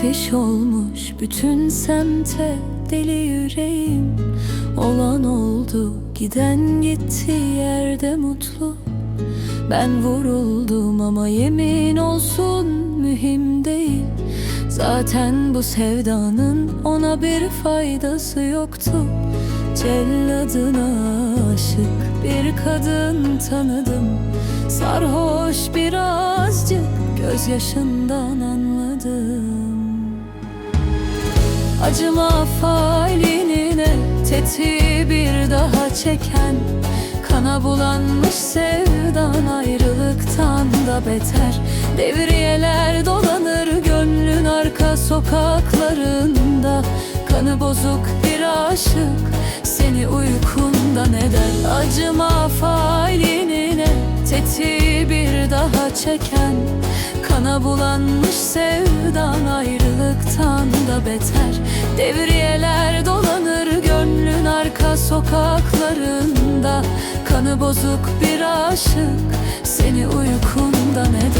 Afiş olmuş bütün semte deli yüreğim. Olan oldu giden gitti yerde mutlu. Ben vuruldum ama yemin olsun mühim değil. Zaten bu sevdanın ona bir faydası yoktu. Celladına aşık bir kadın tanıdım. Sarhoş birazcık gözyaşından anladım Acıma failinine tetiği bir daha çeken Kana bulanmış sevdan ayrılıktan da beter. Devriyeler dolanır gönlün arka sokaklarında. Kanı bozuk bir aşık seni uykundan eder Acıma failinine tetiği bir daha çeken Kana bulanmış sevdan ayrılıktan da beter. Devriyeler dolanır gönlün arka sokaklarında. Kanı bozuk bir aşık seni uykundan eder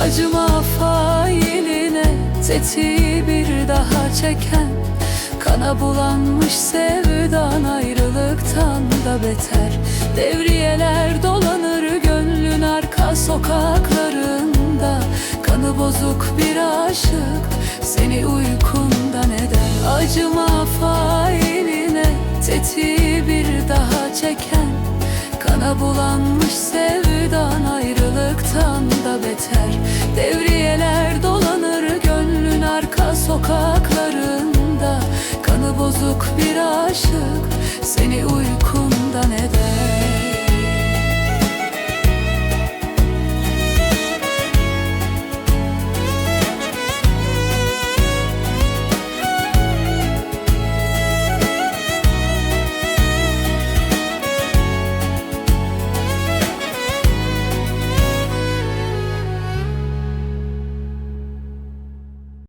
Acıma failine tetiği bir daha çeken Kana bulanmış sevdan ayrılıktan da beter. Devriyeler dolanır gönlün arka sokaklarında Kanı bozuk bir aşık seni uykundan eder Acıma failine tetiği bir daha çeken Kana bulanmış sevdan ayrılıktan da beter. Devriyeler dolanır gönlün arka sokaklarında. Kanı bozuk bir aşık seni eder